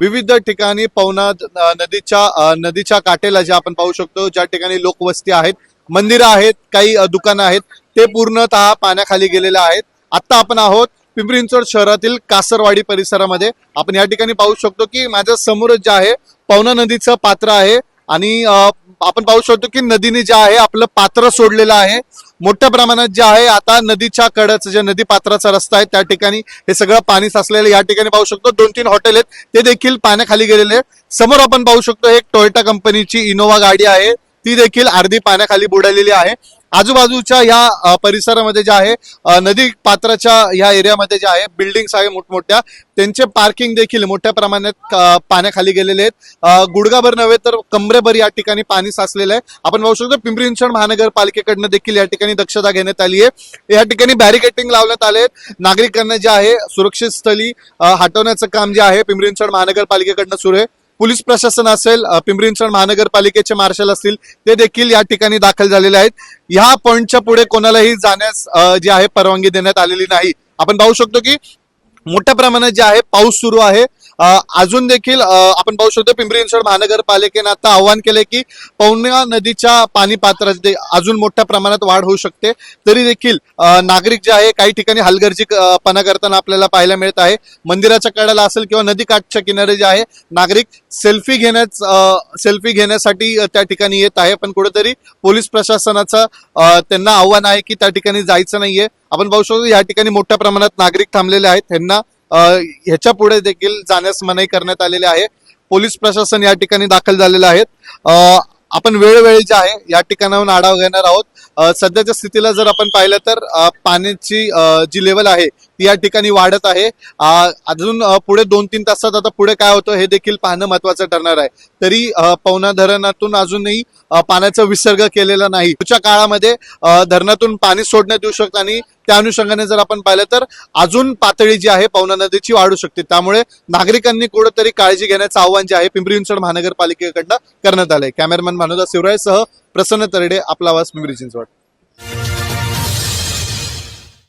विविध ठिकाणी पवना नदीच्या नदीच्या काठेला जे आपण पाहू शकतो ज्या ठिकाणी लोकवस्ती आहेत मंदिरं आहेत काही दुकानं आहेत ते पूर्णतः पाण्याखाली गेलेले आहेत. आत्ता आपण आहोत पिंपरी चिंचवड शहरातील कासरवाडी परिसरामध्ये. आपण या ठिकाणी पाहू शकतो की माझ्या समोरच जे आहे पवना नदीचं पात्र आहे आणि आपण पाहू शकतो की नदीने जे आहे आपलं पात्र सोडलेलं आहे. मोठ्या प्रमाणात जे आहे आता नदीच्या कडच जे नदी पात्राचा रस्ता आहे त्या ठिकाणी हे सगळं पाणी साचलेलं या ठिकाणी पाहू शकतो दोन तीन हॉटेल आहेत. ते देखील पाण्याखाली गेलेले आहेत. समोर आपण पाहू शकतो एक टोयोटा कंपनीची इनोवा गाडी आहे. ती देखील अर्धी पाण्याखाली बुडालेली आहे. आजूबाजूच्या या परिसरामध्ये जे आहे नदी पात्राच्या या एरियामध्ये जे आहे बिल्डिंग्स आहे मोठमोठ्या. त्यांचे पार्किंग देखील मोठ्या प्रमाणात पाण्याखाली गेलेले आहेत. गुडगाभर नव्हे तर कमरेभर या ठिकाणी पाणी साचलेलं आहे. आपण पाहू शकतो पिंपरी चिंचवड महानगरपालिकेकडनं देखील या ठिकाणी दक्षता घेण्यात आली आहे. या ठिकाणी बॅरिकेटिंग लावण्यात आले नागरिकांना जे आहे सुरक्षित स्थळी हटवण्याचं काम जे आहे पिंपरी चिंचवड महानगरपालिकेकडनं सुरू आहे. पोलीस प्रशासन असेल पिंपरी चिंचवड महानगरपालिकेचे मार्शल असतील ते देखील या ठिकाणी दाखल झालेले आहेत. ह्या पॉईंटच्या पुढे कोणालाही जाण्यास जी आहे परवानगी देण्यात आलेली नाही. आपण पाहू शकतो की मोठ्या प्रमाणात जे आहे पाऊस सुरू आहे. अजून देखील आपण पाहू शकतो पिंपरी चिंचवड महानगरपालिकेनं आता आवाहन केलंय की पवना नदीच्या पाणी पात्रात अजून मोठ्या प्रमाणात वाढ होऊ शकते. तरी देखील नागरिक जे आहे काही ठिकाणी हलगर्जीपणा करताना आपल्याला पाहायला मिळत आहे. मंदिराच्या कड्याला असेल किंवा नदी काठच्या किनारे जे आहे नागरिक सेल्फी घेण्यास सेल्फी घेण्यासाठी त्या ठिकाणी येत आहे. पण कुठेतरी पोलीस प्रशासनाचं त्यांना आव्हान आहे की त्या ठिकाणी जायचं नाहीये. आपण पाहू शकतो या ठिकाणी मोठ्या प्रमाणात नागरिक थांबलेले आहेत. त्यांना ह्याच्या पुढे देखील जाण्यास मनाई करण्यात आलेली आहे. पोलीस प्रशासन या ठिकाणी दाखल झालेलं आहे. आपण वेळोवेळी जे आहे या ठिकाणाहून आढावा घेणार आहोत. सध्याच्या स्थितीला जर आपण पाहिलं तर पाण्याची जी लेवल आहे ती या ठिकाणी वाढत आहे. अजून पुढे दोन तीन तासात आता पुढे काय होतं हे देखील पाहणं महत्वाचं ठरणार आहे. तरी पवना धरणातून अजूनही पाण्याचा विसर्ग केलेला नाही. पुढच्या काळामध्ये धरणातून पाणी सोडण्यात येऊ शकतं आणि त्या अनुषंगाने जर आपण पाहिलं तर अजून पातळी जी आहे पवना नदीची वाढू शकते. त्यामुळे नागरिकांनी कुठंतरी काळजी घेण्याचं आव्हान जे आहे पिंपरी चिंचवड महानगरपालिकेकडनं करण्यात आलंय. कॅमेरामॅन भानुदा शिवरायसह प्रसन्न तरडे आपला आवाज पिंपरी चिंचवड.